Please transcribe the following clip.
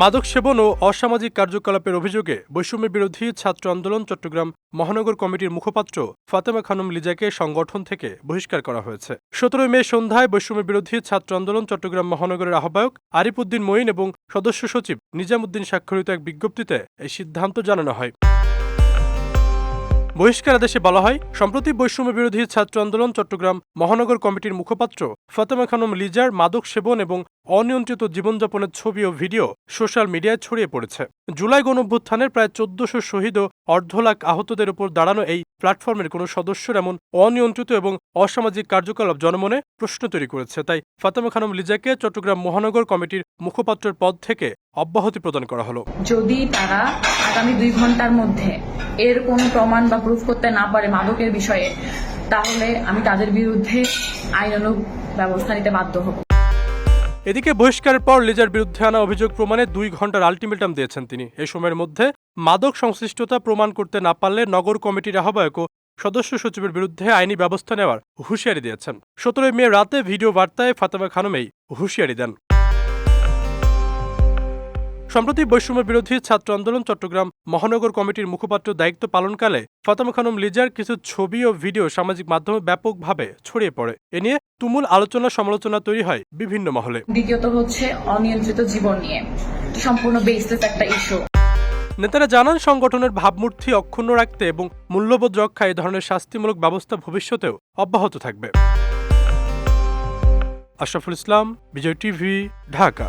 মাদক সেবন ও অসামাজিক কার্যকলাপের অভিযোগে বৈষম্য বিরোধী ছাত্র আন্দোলন চট্টগ্রাম মহানগর কমিটির মুখপাত্র ফাতেমা খানম লিজাকে সংগঠন থেকে বহিষ্কার করা হয়েছে। সতেরোই মে সন্ধ্যায় বৈষম্য বিরোধী ছাত্র আন্দোলন চট্টগ্রাম মহানগরের আহ্বায়ক আরিফ উদ্দিন মঈন এবং সদস্য সচিব নিজামুদ্দিন স্বাক্ষরিত এক বিজ্ঞপ্তিতে এই সিদ্ধান্ত জানানো হয়। বহিষ্কার আদেশে বলা হয়, সম্প্রতি বৈষম্য বিরোধী ছাত্র আন্দোলন চট্টগ্রাম মহানগর কমিটির মুখপাত্র ফাতেমা খানম লিজার, মাদক সেবন এবং অনিয়ন্ত্রিত জীবনযাপনের ছবি ও ভিডিও সোশ্যাল মিডিয়ায় ছড়িয়ে পড়েছে। জুলাই গণঅভ্যুত্থানের প্রায় চোদ্দশো শহীদ ও অর্ধ লাখ আহতদের উপর দাঁড়ানো এই প্ল্যাটফর্মের কোনো সদস্যর এমন অনিয়ন্ত্রিত এবং অসামাজিক কার্যকলাপ জনমনে প্রশ্ন তৈরি করেছে। তাই ফাতেমা খানম লিজাকে চট্টগ্রাম মহানগর কমিটির মুখপাত্রের পদ থেকে অব্যাহতি প্রদান করা হলো। যদি তারা আগামী দুই ঘণ্টার মধ্যে এর কোনো প্রমাণ বা প্রুফ করতে না পারে মাদকের বিষয়ে, তাহলে আমি তাদের বিরুদ্ধে আইনানুগ ব্যবস্থা নিতে বাধ্য হব। এদিকে বহিষ্কারের পর লিজার বিরুদ্ধে আনা অভিযোগ প্রমাণে দুই ঘণ্টার আলটিমেটাম দিয়েছেন তিনি। এ সময়ের মধ্যে মাদক সংশ্লিষ্টতা প্রমাণ করতে না পারলে নগর কমিটির আহ্বায়ক সদস্য সচিবের বিরুদ্ধে আইনি ব্যবস্থা নেওয়ার হুঁশিয়ারি দিয়েছেন। সতেরোই মে রাতে ভিডিও বার্তায় ফাতেমা খানম এই হুঁশিয়ারি দেন। সম্প্রতি বৈষম্য বিরোধী ছাত্র আন্দোলন চট্টগ্রাম মহানগর কমিটির মুখপাত্র দায়িত্ব পালনকালে ফাতেমা খানম লিজার কিছু ছবি ও ভিডিও সামাজিক মাধ্যমে ব্যাপকভাবে ছড়িয়ে পড়ে। এ নিয়ে তুমুল আলোচনা সমালোচনা তৈরি হয় বিভিন্ন মহলে। দ্বিতীয়ত হচ্ছে অনিয়ন্ত্রিত জীবন নিয়ে। সম্পূর্ণ বেসলেস একটা ইস্যু নেতারা জানান সংগঠনের ভাবমূর্তি অক্ষুণ্ণ রাখতে এবং মূল্যবোধ রক্ষায় এ ধরনের শাস্তিমূলক ব্যবস্থা ভবিষ্যতেও অব্যাহত থাকবে। আশরাফুল ইসলাম বিজয় টিভি ঢাকা।